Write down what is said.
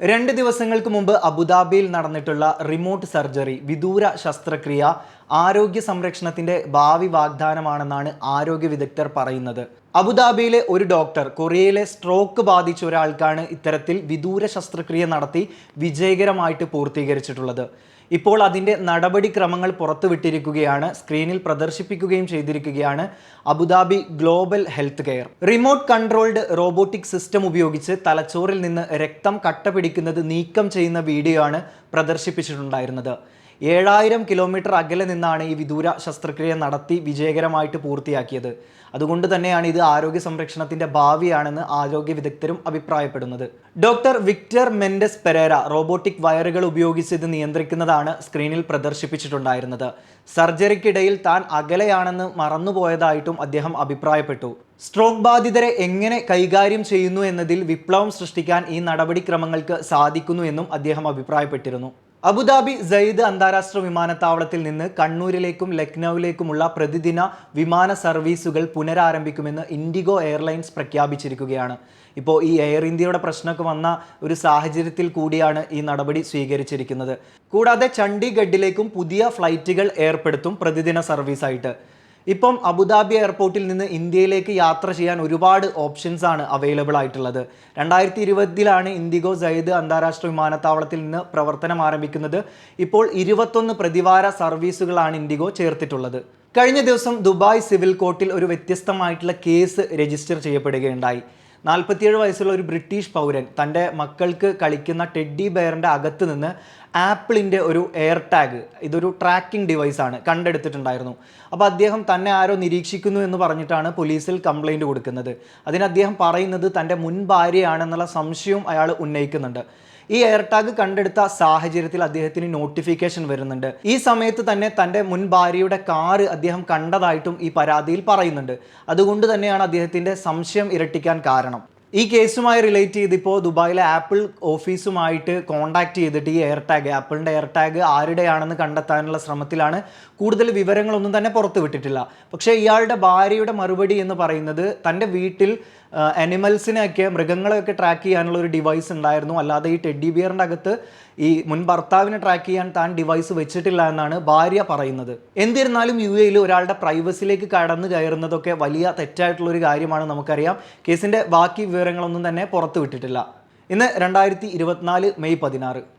രണ്ട് ദിവസങ്ങൾക്ക് മുമ്പ് അബുദാബിയിൽ നടന്നിട്ടുള്ള റിമോട്ട് സർജറി വിദൂര ശസ്ത്രക്രിയ ആരോഗ്യ സംരക്ഷണത്തിന്റെ ഭാവി വാഗ്ദാനമാണെന്നാണ് ആരോഗ്യ വിദഗ്ധർ പറയുന്നത്. അബുദാബിയിലെ ഒരു ഡോക്ടർ കൊറിയയിലെ സ്ട്രോക്ക് ബാധിച്ച ഒരാൾക്കാണ് ഇത്തരത്തിൽ വിദൂര ശസ്ത്രക്രിയ നടത്തി വിജയകരമായിട്ട് പൂർത്തീകരിച്ചിട്ടുള്ളത്. ഇപ്പോൾ അതിന്റെ നടപടിക്രമങ്ങൾ പുറത്തുവിട്ടിരിക്കുകയാണ് സ്ക്രീനിൽ പ്രദർശിപ്പിക്കുകയും ചെയ്തിരിക്കുകയാണ് Abu Dhabi global health care. Remote controlled robotic system ഉപയോഗിച്ച് തലച്ചോറിൽ നിന്ന് രക്തം കട്ട പിടിക്കുന്നത് നീക്കം ചെയ്യുന്ന വീഡിയോ ആണ് പ്രദർശിപ്പിച്ചിട്ടുണ്ടായിരുന്നത്. ഏഴായിരം കിലോമീറ്റർ അകലെ നിന്നാണ് ഈ വിദൂര ശസ്ത്രക്രിയ നടത്തി വിജയകരമായിട്ട് പൂർത്തിയാക്കിയത്. അതുകൊണ്ട് തന്നെയാണ് ഇത് ആരോഗ്യ സംരക്ഷണത്തിന്റെ ഭാവിയാണെന്ന് ആരോഗ്യ വിദഗ്ധരും അഭിപ്രായപ്പെടുന്നത്. Doctor Victor Mendes Pereira robotic വയറുകൾ ഉപയോഗിച്ച് ഇത് നിയന്ത്രിക്കുന്നതാണ് സ്ക്രീനിൽ പ്രദർശിപ്പിച്ചിട്ടുണ്ടായിരുന്നത്. സർജറിക്കിടയിൽ താൻ അകലെയാണെന്ന് മറന്നുപോയതായിട്ടും അദ്ദേഹം അഭിപ്രായപ്പെട്ടു. സ്ട്രോക്ക് ബാധിതരെ എങ്ങനെ കൈകാര്യം ചെയ്യുന്നു എന്നതിൽ വിപ്ലവം സൃഷ്ടിക്കാൻ ഈ നടപടിക്രമങ്ങൾക്ക് സാധിക്കുന്നു എന്നും അദ്ദേഹം അഭിപ്രായപ്പെട്ടിരുന്നു. അബുദാബി സയ്യിദ് അന്താരാഷ്ട്ര വിമാനത്താവളത്തിൽ നിന്ന് കണ്ണൂരിലേക്കും ലക്നൌവിലേക്കുമുള്ള പ്രതിദിന വിമാന സർവീസുകൾ പുനരാരംഭിക്കുമെന്ന് ഇൻഡിഗോ എയർലൈൻസ് പ്രഖ്യാപിച്ചിരിക്കുകയാണ്. ഇപ്പോൾ ഈ എയർ ഇന്ത്യയുടെ പ്രശ്നമൊക്കെ വന്ന ഒരു സാഹചര്യത്തിൽ കൂടിയാണ് ഈ നടപടി സ്വീകരിച്ചിരിക്കുന്നത്. കൂടാതെ ചണ്ഡീഗഡിലേക്കും പുതിയ ഫ്ലൈറ്റുകൾ ഏർപ്പെടുത്തും പ്രതിദിന സർവീസായിട്ട്. ഇപ്പം അബുദാബി എയർപോർട്ടിൽ നിന്ന് ഇന്ത്യയിലേക്ക് യാത്ര ചെയ്യാൻ ഒരുപാട് ഓപ്ഷൻസ് ആണ് അവൈലബിൾ ആയിട്ടുള്ളത്. രണ്ടായിരത്തി ഇരുപതിലാണ് ഇൻഡിഗോ സയ്ദ് അന്താരാഷ്ട്ര വിമാനത്താവളത്തിൽ നിന്ന് പ്രവർത്തനം ആരംഭിക്കുന്നത്. ഇപ്പോൾ ഇരുപത്തൊന്ന് പ്രതിവാര സർവീസുകളാണ് ഇൻഡിഗോ ചേർത്തിട്ടുള്ളത്. കഴിഞ്ഞ ദിവസം ദുബായ് സിവിൽ കോർട്ടിൽ ഒരു വ്യത്യസ്തമായിട്ടുള്ള കേസ് രജിസ്റ്റർ ചെയ്യപ്പെടുകയുണ്ടായി. നാൽപ്പത്തിയേഴ് വയസ്സുള്ള ഒരു ബ്രിട്ടീഷ് പൗരൻ തന്റെ മക്കൾക്ക് കളിക്കുന്ന ടെഡ്ഡി ബെയറിന്റെ അകത്ത് നിന്ന് ആപ്പിളിന്റെ ഒരു എയർ ടാഗ് ഇതൊരു ട്രാക്കിംഗ് ഡിവൈസ് ആണ് കണ്ടെടുത്തിട്ടുണ്ടായിരുന്നു. അപ്പോൾ അദ്ദേഹം തന്നെ ആരോ നിരീക്ഷിക്കുന്നു എന്ന് പറഞ്ഞിട്ടാണ് പോലീസിൽ കംപ്ലൈന്റ് കൊടുക്കുന്നത്. അതിന് അദ്ദേഹം പറയുന്നത് തന്റെ മുൻ ഭാര്യയാണെന്നുള്ള സംശയവും അയാൾ ഉന്നയിക്കുന്നുണ്ട്. ഈ എയർ ടാഗ് കണ്ടെടുത്ത സാഹചര്യത്തിൽ അദ്ദേഹത്തിന് നോട്ടിഫിക്കേഷൻ വരുന്നുണ്ട്. ഈ സമയത്ത് തന്നെ തന്റെ മുൻ ഭാര്യയുടെ കാറ് അദ്ദേഹം കണ്ടതായിട്ടും ഈ പരാതിയിൽ പറയുന്നുണ്ട്. അതുകൊണ്ട് തന്നെയാണ് അദ്ദേഹത്തിന്റെ സംശയം ഇരട്ടിക്കാൻ കാരണം. ഈ കേസുമായി റിലേറ്റ് ചെയ്ത് ഇപ്പോൾ ദുബായിലെ ആപ്പിൾ ഓഫീസുമായിട്ട് കോൺടാക്ട് ചെയ്തിട്ട് ഈ എയർ ടാഗ് ആപ്പിളിന്റെ എയർ ടാഗ് ആരുടെയാണെന്ന് കണ്ടെത്താനുള്ള ശ്രമത്തിലാണ് കൂടുതൽ വിവരങ്ങളൊന്നും തന്നെ പുറത്തുവിട്ടിട്ടില്ല. പക്ഷേ ഇയാളുടെ ഭാര്യയുടെ മറുപടി എന്ന് പറയുന്നത് തന്റെ വീട്ടിൽ അനിമൽസിനെയൊക്കെ മൃഗങ്ങളെയൊക്കെ ട്രാക്ക് ചെയ്യാനുള്ള ഒരു ഡിവൈസ് ഉണ്ടായിരുന്നു. അല്ലാതെ ഈ ടെഡി ബിയറിന്റെ അകത്ത് ഈ മുൻ ഭർത്താവിനെ ട്രാക്ക് ചെയ്യാൻ താൻ ഡിവൈസ് വെച്ചിട്ടില്ല എന്നാണ് ഭാര്യ പറയുന്നത്. എന്നിരുന്നാലും യു എയിൽ ഒരാളുടെ പ്രൈവസിയിലേക്ക് കടന്നു കയറുന്നതൊക്കെ വലിയ തെറ്റായിട്ടുള്ളൊരു കാര്യമാണ് നമുക്കറിയാം. കേസിന്റെ ബാക്കി വിവരങ്ങളൊന്നും തന്നെ പുറത്തുവിട്ടിട്ടില്ല. ഇന്ന് രണ്ടായിരത്തി മെയ് പതിനാറ്.